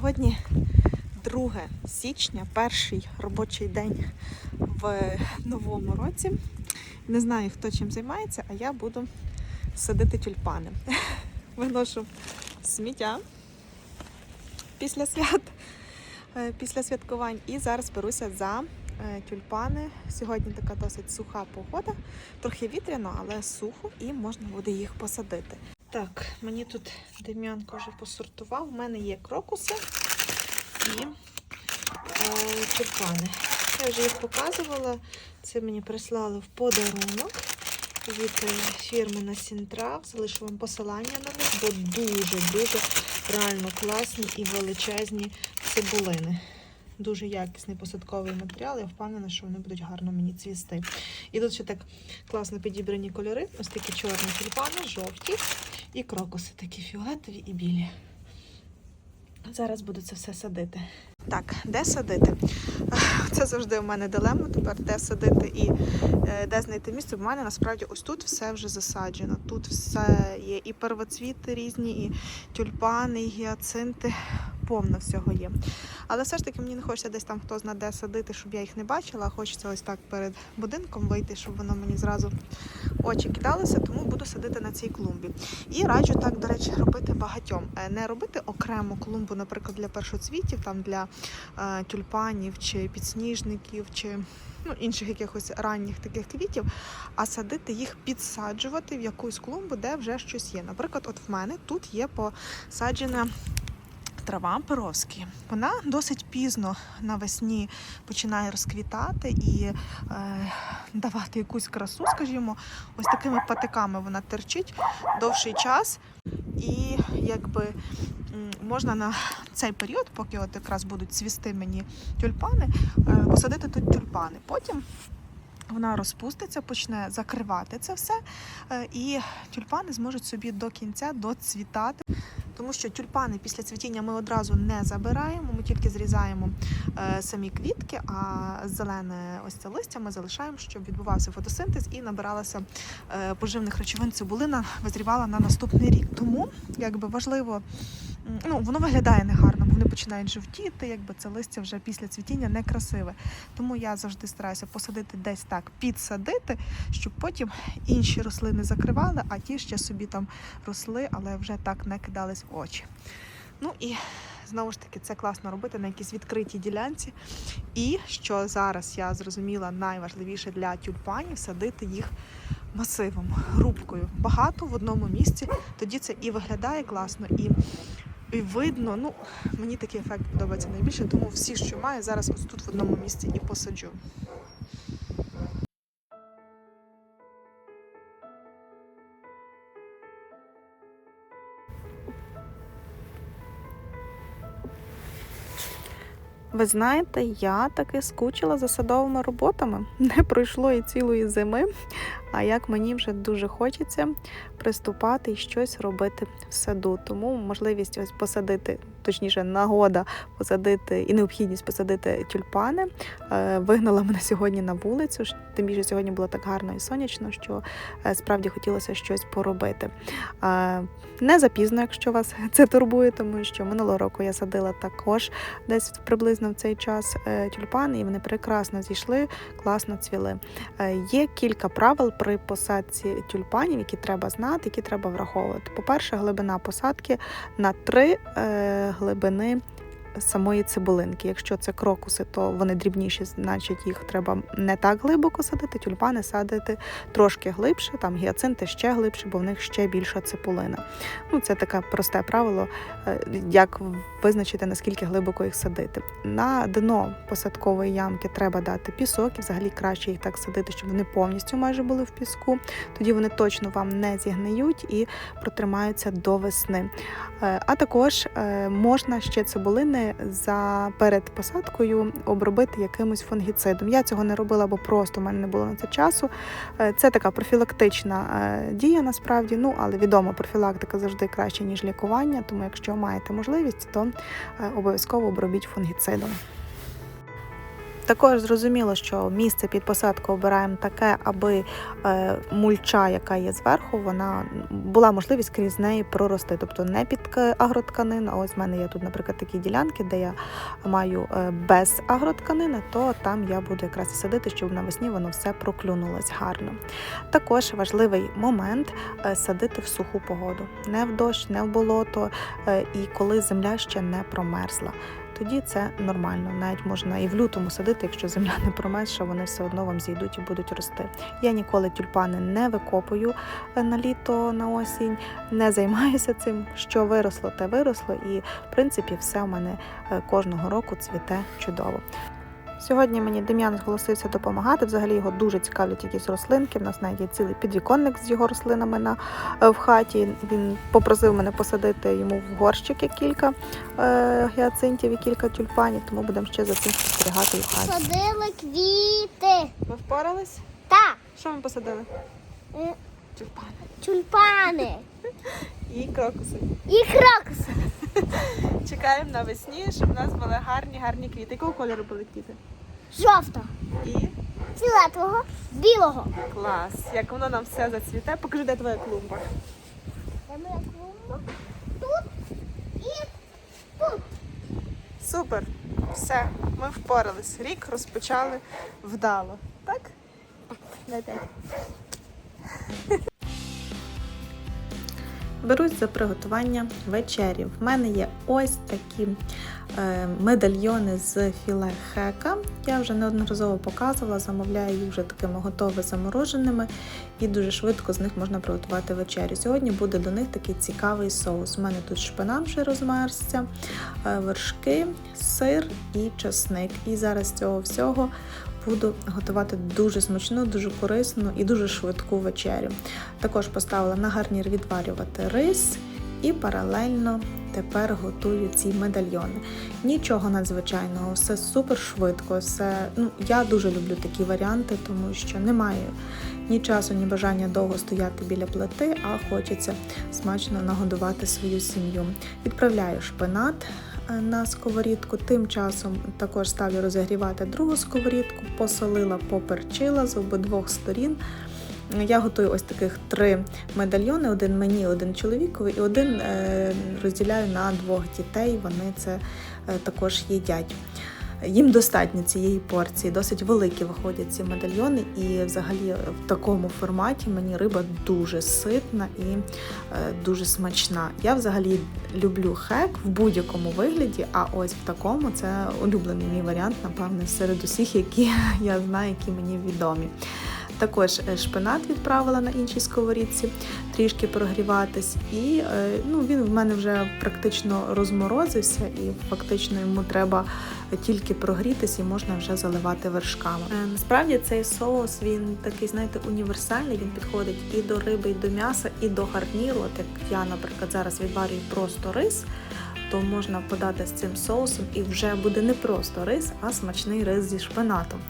Сьогодні 2 січня, перший робочий день в новому році. Не знаю, хто чим займається, а я буду садити тюльпани. Виношу сміття після свят, е, після святкувань. І зараз беруся за е, тюльпани. Сьогодні така досить суха погода, трохи вітряно, але сухо і можна буде їх посадити. Так, мені тут Дем'янко вже посортував. У мене є крокуси і е, тюльпани. Я вже їх показувала. Це мені прислали в подарунок від е, фірми на Сінтрав. Залишу вам посилання на них, бо дуже-дуже реально класні і величезні цибулини. Дуже якісний посадковий матеріал. Я впевнена, що вони будуть гарно мені цвісти. І тут ще так класно підібрані кольори. Ось такі чорні тюльпани, жовті і крокуси такі фіолетові і білі. Зараз буду це все садити. Так, де садити? Це завжди у мене дилема тепер, де садити і е, де знайти місце. У мене насправді ось тут все вже засаджено. Тут все є і первоцвіти різні, і тюльпани, і гіацинти. Повно всього є. Але все ж таки мені не хочеться десь там хто зна де садити, щоб я їх не бачила. Хочеться ось так перед будинком вийти, щоб воно мені зразу очі кидалося, тому буду садити на цій клумбі. І раджу так, до речі, робити багатьом. Е, Не робити окрему клумбу, наприклад, для першоцвітів, там для е, тюльпанів чи підсніжників, чи ну, інших якихось ранніх таких квітів, а садити їх, підсаджувати в якусь клумбу, де вже щось є. Наприклад, от в мене тут є посаджена. Трава Перовський. Вона досить пізно навесні починає розквітати і е, давати якусь красу, скажімо, ось такими патиками вона терчить довший час, і якби можна на цей період, поки от якраз будуть цвісти мені тюльпани, е, посадити тут тюльпани. Потім вона розпуститься, почне закривати це все, е, і тюльпани зможуть собі до кінця доцвітати. Тому що тюльпани після цвітіння ми одразу не забираємо, ми тільки зрізаємо е, самі квітки, а зелене ось це листя ми залишаємо, щоб відбувався фотосинтез і набиралася е, поживних речовин цибулина, визрівала на наступний рік. Тому якби важливо, ну воно виглядає негарно, бо вони починають жовтіти, якби це листя вже після цвітіння некрасиве. Тому я завжди стараюся посадити десь так, підсадити, щоб потім інші рослини закривали, а ті ще собі там росли, але вже так не кидались в очі. Ну і знову ж таки, це класно робити на якійсь відкритій ділянці. І що зараз я зрозуміла, найважливіше для тюльпанів садити їх масивом, грубкою. Багато в одному місці. Тоді це і виглядає класно, і, і видно. Ну, мені такий ефект подобається найбільше, тому всі, що маю, зараз ось тут в одному місці і посаджу. Ви знаєте, я таки скучила за садовими роботами. Не пройшло і цілої зими. А як мені вже дуже хочеться приступати і щось робити в саду. Тому можливість ось посадити, точніше, нагода посадити і необхідність посадити тюльпани е, вигнала мене сьогодні на вулицю. Тим більше сьогодні було так гарно і сонячно, що е, справді хотілося щось поробити. Е, Не запізно, якщо вас це турбує, тому що минулого року я садила також десь приблизно в цей час тюльпани, і вони прекрасно зійшли, класно цвіли. Є кілька правил при посадці тюльпанів, які треба знати, які треба враховувати. По-перше, глибина посадки на три глибини. Самої цибулинки. Якщо це крокуси, то вони дрібніші, значить їх треба не так глибоко садити. Тюльпани садити трошки глибше, там гіацинти ще глибше, бо в них ще більша цибулина. Ну, це таке просте правило, е, як визначити, наскільки глибоко їх садити. На дно посадкової ямки треба дати пісок, і взагалі краще їх так садити, щоб вони повністю майже були в піску. Тоді вони точно вам не зігниють і протримаються до весни. Е, А також е, можна ще цибулини за перед посадкою обробити якимось фунгіцидом. Я цього не робила, бо просто в мене не було на це часу. Е, Це така профілактична е, дія насправді. Ну але відомо, профілактика завжди краще ніж лікування. Тому, якщо маєте можливість, то е, обов'язково обробіть фунгіцидом. Також зрозуміло, що місце під посадку обираємо таке, аби е, мульча, яка є зверху, вона була можливість крізь неї прорости. Тобто не під агротканин. А ось в мене є тут, наприклад, такі ділянки, де я маю е, без агротканини, то там я буду якраз і садити, щоб навесні воно все проклюнулось гарно. Також важливий момент е, садити в суху погоду, не в дощ, не в болото, і коли земля ще не промерзла. Тоді це нормально. Навіть можна і в лютому садити, якщо земля не промерзла, вони все одно вам зійдуть і будуть рости. Я ніколи тюльпани не викопую е, на літо, на осінь, не займаюся цим. Що виросло, те виросло, і в принципі все в мене е, кожного року цвіте чудово. Сьогодні мені Дем'ян зголосився допомагати. Взагалі його дуже цікавлять якісь рослинки. У нас навіть є цілий підвіконник з його рослинами на, е, в хаті. Він попросив мене посадити йому в горщики кілька е, гіацинтів і кілька тюльпанів, тому будемо ще за цим спостерігати в хаті. Садили квіти. Ви впорались? Та Що ми посадили? Тюльпани. тюльпани І крокуси. і крокуси. Чекаємо навесні, щоб у нас були гарні, гарні квіти. Якого кольору були квіти? Жовтого, І фіолетового, білого. клас. Як воно нам все зацвіте, покажи, де твоя клумба. Де моя клумба? Тут і тут. Супер. Все, ми впорались. Рік розпочали вдало. Так? Дайте. Берусь за приготування вечері. В мене є ось такі е, медальйони з філе хека. Я вже неодноразово показувала, замовляю їх вже такими готовими замороженими і дуже швидко з них можна приготувати вечерю. Сьогодні буде до них такий цікавий соус. У мене тут шпинат вже розмерзся, е, вершки, сир і часник. І зараз цього всього буду готувати дуже смачну, дуже корисну і дуже швидку вечерю. Також поставила на гарнір відварювати рис і паралельно тепер готую ці медальйони. Нічого надзвичайного, все супер швидко. Все, ну, я дуже люблю такі варіанти, тому що немає ні часу, ні бажання довго стояти біля плити, а хочеться смачно нагодувати свою сім'ю. Відправляю шпинат на сковорідку. Тим часом також ставлю розігрівати другу сковорідку, посолила, поперчила з обидвох сторін. Я готую ось таких три медальйони: один мені, один чоловікові, і один е, розділяю на двох дітей. Вони це е, також їдять. Їм достатньо цієї порції, досить великі виходять ці медальйони, і взагалі в такому форматі мені риба дуже ситна і е, дуже смачна. Я взагалі люблю хек в будь-якому вигляді, а ось в такому це улюблений мій варіант, напевне, серед усіх, які я знаю, які мені відомі. Також е, шпинат відправила на іншій сковорідці трішки прогріватись, і е, ну, він в мене вже практично розморозився, і фактично йому треба тільки прогрітись і можна вже заливати вершками. Е, Насправді цей соус він такий, знаєте, універсальний. Він підходить і до риби, і до м'яса, і до гарніру. От як я, наприклад, зараз відварюю просто рис. То можна подати з цим соусом, і вже буде не просто рис, а смачний рис зі шпинатом.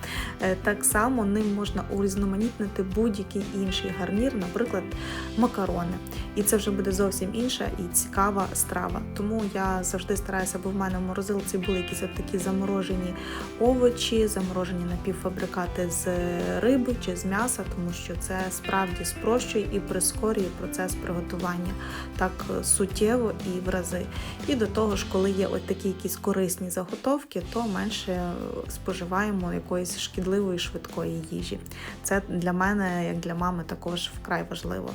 Е, Так само ним можна урізноманітнити будь-який інший гарнір, наприклад, макарони. І це вже буде зовсім інша і цікава страва. Тому я завжди стараюся, бо в мене в морозилці були якісь такі заморожені овочі, заморожені напівфабрикати з риби чи з м'яса, тому що це справді спрощує і прискорює процес приготування так е, суттєво і в рази. І до того ж, коли є от такі якісь корисні заготовки, то менше е, споживаємо якоїсь шкідливої швидкої їжі. Це для мене, як для мами, також вкрай важливо.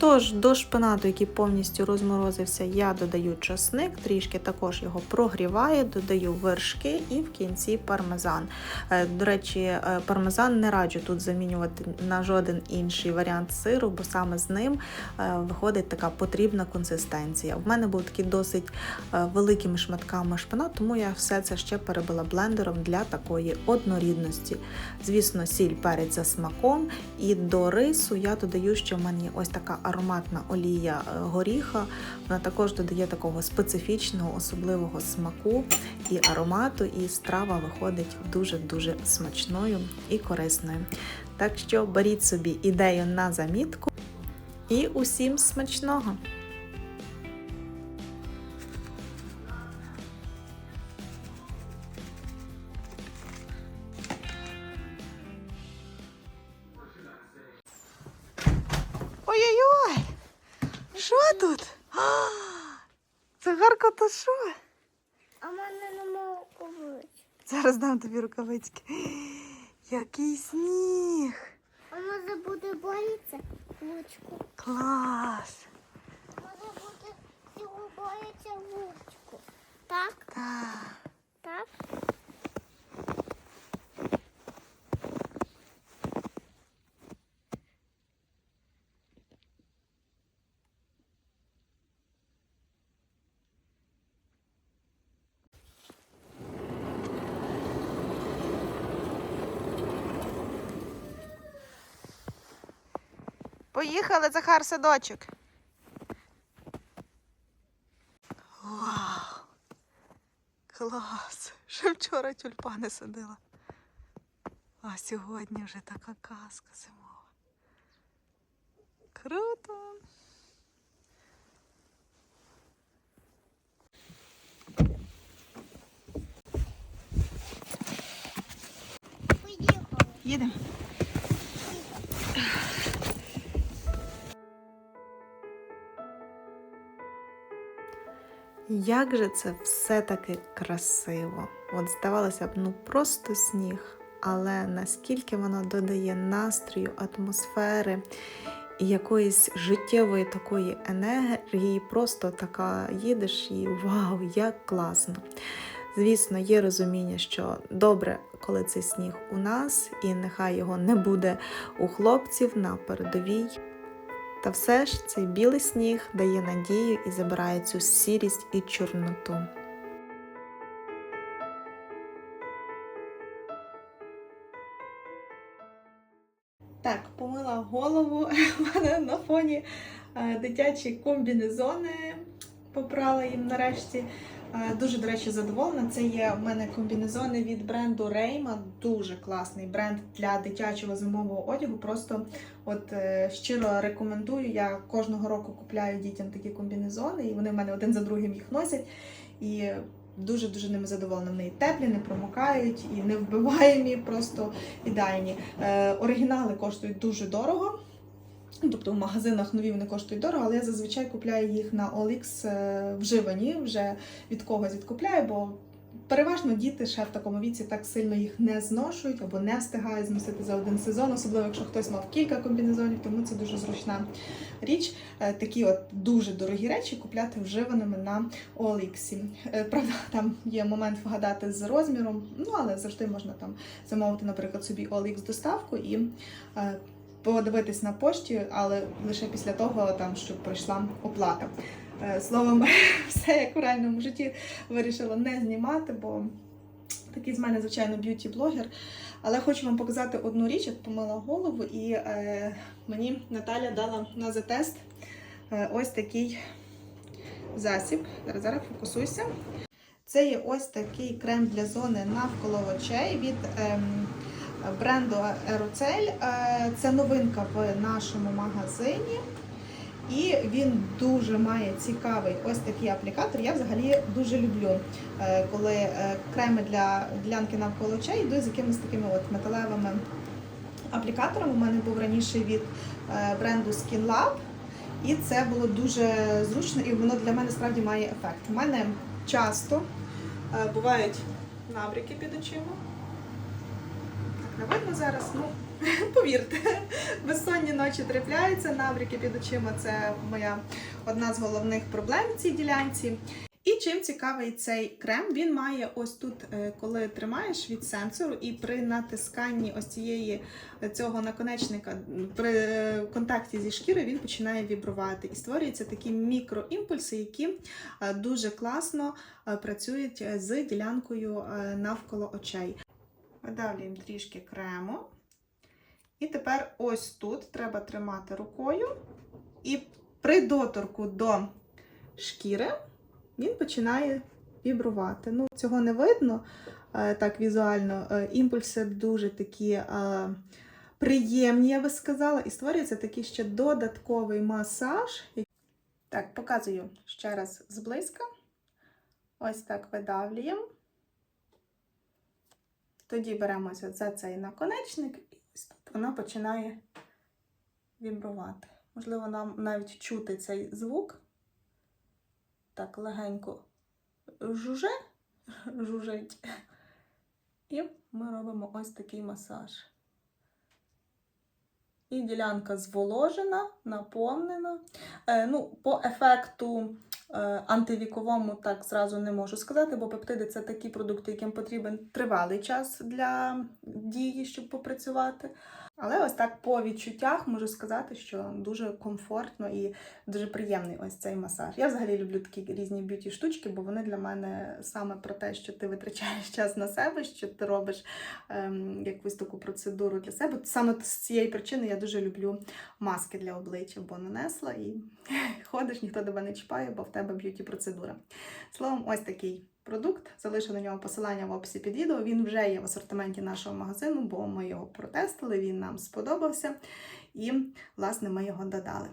Тож до шпинату, який повністю розморозився, я додаю часник, трішки також його прогріваю, додаю вершки і в кінці пармезан. Е, До речі, е, пармезан не раджу тут замінювати на жоден інший варіант сиру, бо саме з ним е, виходить така потрібна консистенція. В мене був такий досить великими шматками шпинат, тому я все це ще перебила блендером для такої однорідності. Звісно, сіль перець за смаком. І до рису я додаю, що в мене є ось така ароматна олія е, горіха. Вона також додає такого специфічного, особливого смаку і аромату, і страва виходить дуже-дуже смачною і корисною. Так що беріть собі ідею на замітку і усім смачного! Зараз дам тобі рукавички. Який сніг! А може буде боїться вучку. Клас! Вона буде боїться вучку. Так? Так. Так? Поїхали, Захар, садочок. Вау! Клас! Ще вчора тюльпани садила. А сьогодні вже така казка зимова. Круто! Їдемо. Як же це все-таки красиво. От здавалося б, ну просто сніг, але наскільки воно додає настрою, атмосфери і якоїсь життєвої такої енергії, просто така їдеш і вау, як класно. Звісно, є розуміння, що добре, коли цей сніг у нас, і нехай його не буде у хлопців на передовій. Та все ж цей білий сніг дає надію і забирає цю сірість і чорноту. Так, помила голову. На фоні е, дитячі комбінезони. Попрала їм нарешті. Е, Дуже, до речі, задоволена. Це є у мене комбінезони від бренду Reyma. Дуже класний бренд для дитячого зимового одягу. Просто от е, щиро рекомендую. Я кожного року купляю дітям такі комбінезони, і вони в мене один за другим їх носять. І дуже дуже ними задоволена. Вони теплі, не промокають, і не вбиваємі, просто ідеальні. Е, оригінали коштують дуже дорого. Ну, Тобто в магазинах нові вони коштують дорого, але я зазвичай купляю їх на OLX е, вживані, вже від когось відкупляю, бо переважно діти ще в такому віці так сильно їх не зношують або не встигають зносити за один сезон, особливо якщо хтось мав кілька комбінезонів, тому це дуже зручна річ. Е, Такі от дуже дорогі речі купляти вживаними на OLX. Е, Правда, там є момент вгадати з розміром, ну але завжди можна там замовити, наприклад, собі OLX доставку і. Е, подивитись на пошті, але лише після того, там, щоб пройшла оплата. Е, Словом, все як в реальному житті вирішила не знімати, бо такий з мене, звичайно, б'юті-блогер. Але хочу вам показати одну річ, як помила голову, і е, мені Наталя дала на затест е, ось такий засіб. Зараз, зараз фокусуйся. Це є ось такий крем для зони навколо очей від ем, бренду Aeroцель. Е, Це новинка в нашому магазині. І він дуже має цікавий ось такий аплікатор. Я взагалі дуже люблю, е, коли е, креми для ділянки навколо очей йдуть з якимись такими от металевими аплікаторами. У мене був раніше від е, бренду Skin Lab. І це було дуже зручно, і воно для мене справді має ефект. У мене часто бувають набряки під очима. Не видно зараз, ну повірте, безсонні ночі трапляються, набряки під очима це моя одна з головних проблем в цій ділянці. І чим цікавий цей крем? Він має ось тут, е, коли тримаєш від сенсору, і при натисканні ось цієї е, цього наконечника при е, контакті зі шкірою він починає вібрувати. І створюються такі мікроімпульси, які дуже класно працюють з ділянкою навколо очей. Видавлюємо трішки крему. І тепер ось тут треба тримати рукою. І при доторку до шкіри він починає вібрувати. Ну, цього не видно е, так візуально. Е, Імпульси дуже такі е, приємні, я би сказала, і створюється такий ще додатковий масаж. Так, показую ще раз зблизька. Ось так видавлюємо. Тоді беремося за цей наконечник, і ось тут воно починає вібрувати. Можливо, нам навіть чути цей звук. Так, легенько жуже, жужить. І ми робимо ось такий масаж. І ділянка зволожена, наповнена. Е, ну, по ефекту антивіковому так зразу не можу сказати, бо пептиди це такі продукти, яким потрібен тривалий час для дії, щоб попрацювати. Але ось так по відчуттях можу сказати, що дуже комфортно і дуже приємний ось цей масаж. Я взагалі люблю такі різні б'юті штучки, бо вони для мене саме про те, що ти витрачаєш час на себе, що ти робиш ем, якусь таку процедуру для себе. Саме з цієї причини я дуже люблю маски для обличчя, бо нанесла і ходиш, ніхто тебе не чіпає, бо в тебе б'юті процедура. Словом, ось такий продукт. Залишу на нього посилання в описі під відео. Він вже є в асортименті нашого магазину, бо ми його протестили, він нам сподобався. І, власне, ми його додали.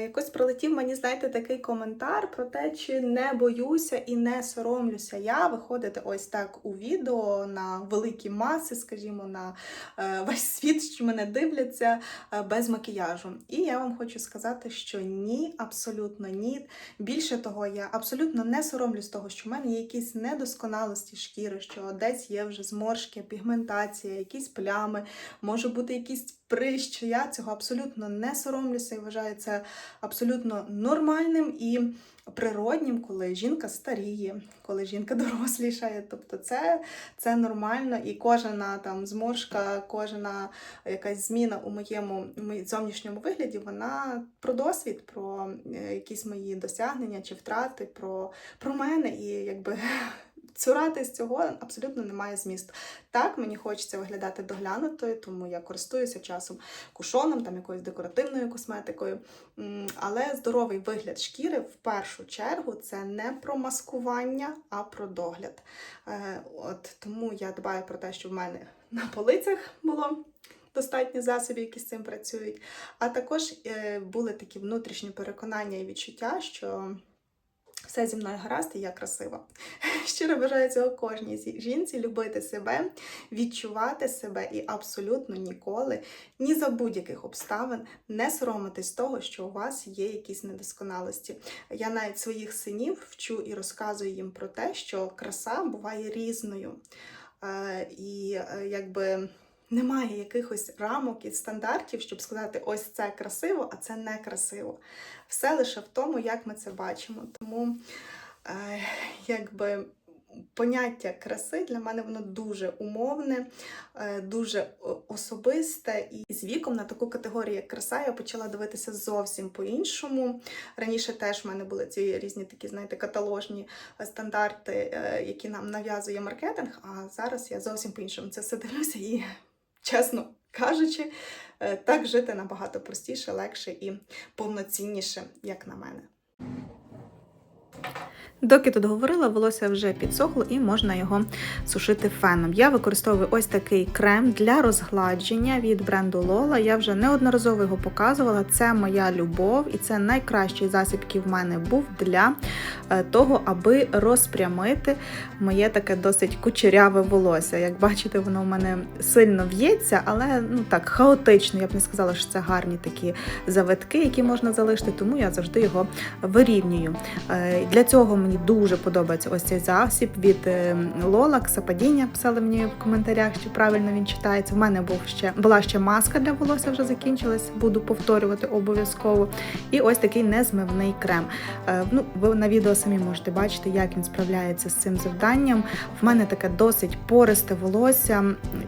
Якось прилетів мені, знаєте, такий коментар про те, чи не боюся і не соромлюся я виходити ось так у відео на великі маси, скажімо, на е, весь світ, що мене дивляться е, без макіяжу. І я вам хочу сказати, що ні, абсолютно ні. Більше того, я абсолютно не соромлюсь того, що в мене є якісь недосконалості шкіри, що десь є вже зморшки, пігментація, якісь плями, може бути якісь прищ. Я цього абсолютно не соромлюся і вважаю це абсолютно нормальним і природнім, коли жінка старіє, коли жінка дорослішає. Тобто це, це нормально, і кожна там зморшка, кожна якась зміна у моєму зовнішньому вигляді, вона про досвід, про е, якісь мої досягнення чи втрати, про, про мене і якби. Цуратись цього абсолютно немає змісту. Так, мені хочеться виглядати доглянутою, тому я користуюся часом кушоном, там якоюсь декоративною косметикою. Але здоровий вигляд шкіри в першу чергу це не про маскування, а про догляд. Е, От тому я дбаю про те, що в мене на полицях було. Достатньо засобів, які з цим працюють. А також е, були такі внутрішні переконання і відчуття, що все зі мною гаразд і я красива. Щиро бажаю цього кожній жінці любити себе, відчувати себе і абсолютно ніколи, ні за будь-яких обставин не соромитись того, що у вас є якісь недосконалості. Я навіть своїх синів вчу і розказую їм про те, що краса буває різною. Е, І е, якби. Немає якихось рамок і стандартів, щоб сказати, ось це красиво, а це не красиво. Все лише в тому, як ми це бачимо. Тому е, якби поняття краси для мене воно дуже умовне, е, дуже особисте. І з віком на таку категорію, як краса, я почала дивитися зовсім по-іншому. Раніше теж в мене були ці різні такі, знаєте, каталожні стандарти, е, які нам нав'язує маркетинг. А зараз я зовсім по-іншому це все дивлюся і, чесно кажучи, е, так жити набагато простіше, легше і повноцінніше, як на мене. Доки тут говорила, волосся вже підсохло і можна його сушити феном. Я використовую ось такий крем для розгладження від бренду Lola. Я вже неодноразово його показувала. Це моя любов, і це найкращий засіб, який в мене був для е, того, аби розпрямити моє таке досить кучеряве волосся. Як бачите, воно в мене сильно в'ється, але ну так хаотично. Я б не сказала, що це гарні такі завитки, які можна залишити, тому я завжди його вирівнюю. Е, Для цього мені дуже подобається ось цей засіб від е, Lola, Ксападіння. Писали мені в коментарях, чи правильно він читається. У мене був ще була ще маска для волосся, вже закінчилась. Буду повторювати обов'язково. І ось такий незмивний крем. Е, Ну, ви на відео самі можете бачити, як він справляється з цим завданням. В мене таке досить пористе волосся,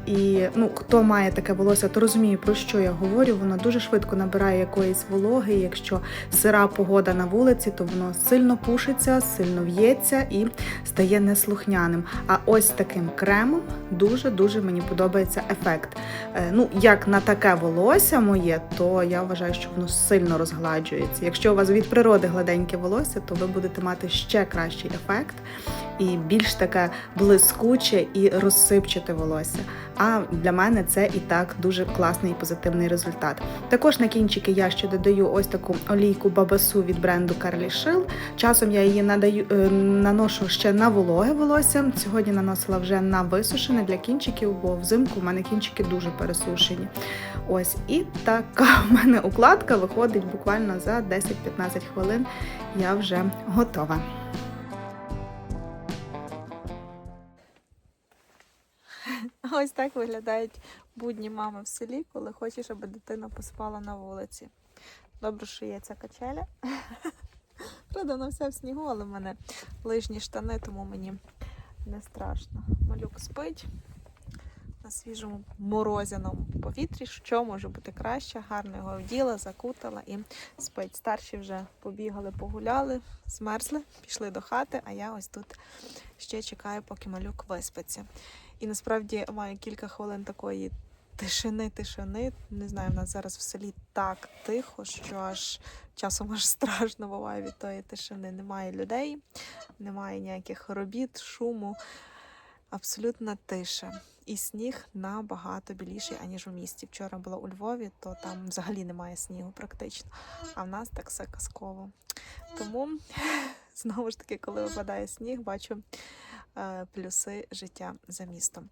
і ну, хто має таке волосся, то розуміє, про що я говорю. Воно дуже швидко набирає якоїсь вологи. Якщо сира погода на вулиці, то воно сильно пушиться, сильно в'ється і стає неслухняним. А ось таким кремом дуже-дуже мені подобається ефект. Е, Ну, як на таке волосся моє, то я вважаю, що воно сильно розгладжується. Якщо у вас від природи гладеньке волосся, то ви будете мати ще кращий ефект. І більш таке блискуче і розсипчате волосся. А для мене це і так дуже класний і позитивний результат. Також на кінчики я ще додаю ось таку олійку бабасу від бренду Carly Shield. Часом я її надаю, е, наношу ще на вологе волосся. Сьогодні наносила вже на висушене для кінчиків, бо взимку в мене кінчики дуже пересушені. Ось і така в мене укладка виходить буквально за 10-15 хвилин. Я вже готова. Ось так виглядають будні мами в селі, коли хочеш, аби дитина поспала на вулиці. Добре, що є ця качеля. Правда, вона вся в снігу, але в мене лижні штани, тому мені не страшно. Малюк спить на свіжому морозяному повітрі. Що може бути краще? Гарно його вділа, закутала і спить. Старші вже побігали, погуляли, змерзли, пішли до хати, а я ось тут ще чекаю, поки малюк виспиться. І насправді маю кілька хвилин такої тишини, тишини. Не знаю, в нас зараз в селі так тихо, що аж часом аж страшно буває від тої тишини. Немає людей, немає ніяких робіт, шуму. Абсолютна тиша. І сніг набагато більший, аніж у місті. Вчора була у Львові, то там взагалі немає снігу практично. А в нас так все казково. Тому знову ж таки, коли випадає сніг, бачу е, плюси життя за містом.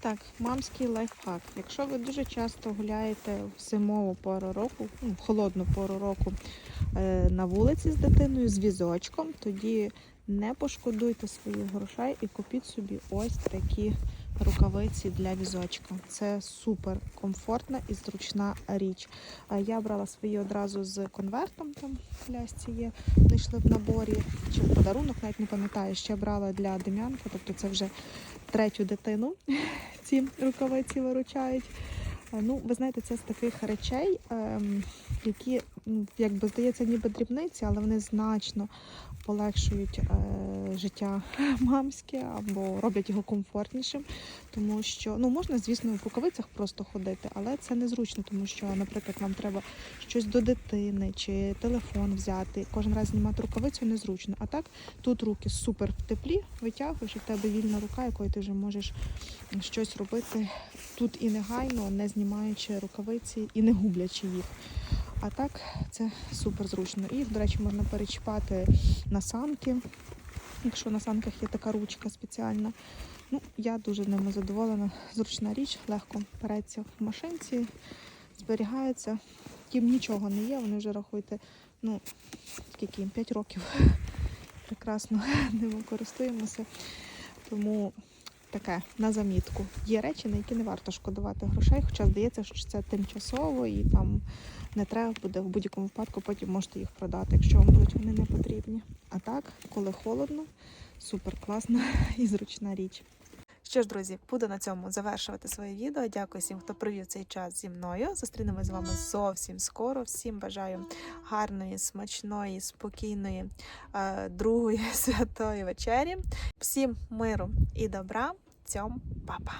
Так, мамський лайфхак. Якщо ви дуже часто гуляєте в зимову пору року, ну, в холодну пору року е, на вулиці з дитиною, з візочком, тоді не пошкодуйте своїх грошей і купіть собі ось такі рукавиці для візочка. Це супер комфортна і зручна річ. Я брала свої одразу з конвертом, там в лясці є, знайшли в наборі, чи в подарунок, навіть не пам'ятаю, ще брала для Дем'янки, тобто це вже третю дитину ці рукавиці виручають. Е, Ну, ви знаєте, це з таких речей, ем, які, якби здається, ніби дрібниці, але вони значно полегшують е, життя мамське або роблять його комфортнішим. Тому що ну можна, звісно, в рукавицях просто ходити, але це незручно, тому що, наприклад, вам треба щось до дитини чи телефон взяти. Кожен раз знімати рукавицю незручно. А так тут руки супер в теплі, витягуєш, і в тебе вільна рука, якою ти вже можеш щось робити тут і негайно, не знімаючи рукавиці і не гублячи їх. А так це супер зручно. І, до речі, можна перечіпати на санки, якщо на санках є така ручка спеціальна. Ну, я дуже ними задоволена. Зручна річ, легко переться в машинці, зберігається. Їм нічого не є, вони вже рахуйте, ну, скільки їм 5 років. Прекрасно ними користуємося. Тому таке на замітку. Є речі, на які не варто шкодувати грошей, хоча здається, що це тимчасово і там не треба буде в будь-якому випадку, потім можете їх продати, якщо вам будуть вони не потрібні. А так, коли холодно, супер класна і зручна річ. Що ж, друзі, буду на цьому завершувати своє відео. Дякую всім, хто провів цей час зі мною. Зустрінемось з вами зовсім скоро. Всім бажаю гарної, смачної, спокійної е, другої святої вечері. Всім миру і добра цьом, папа!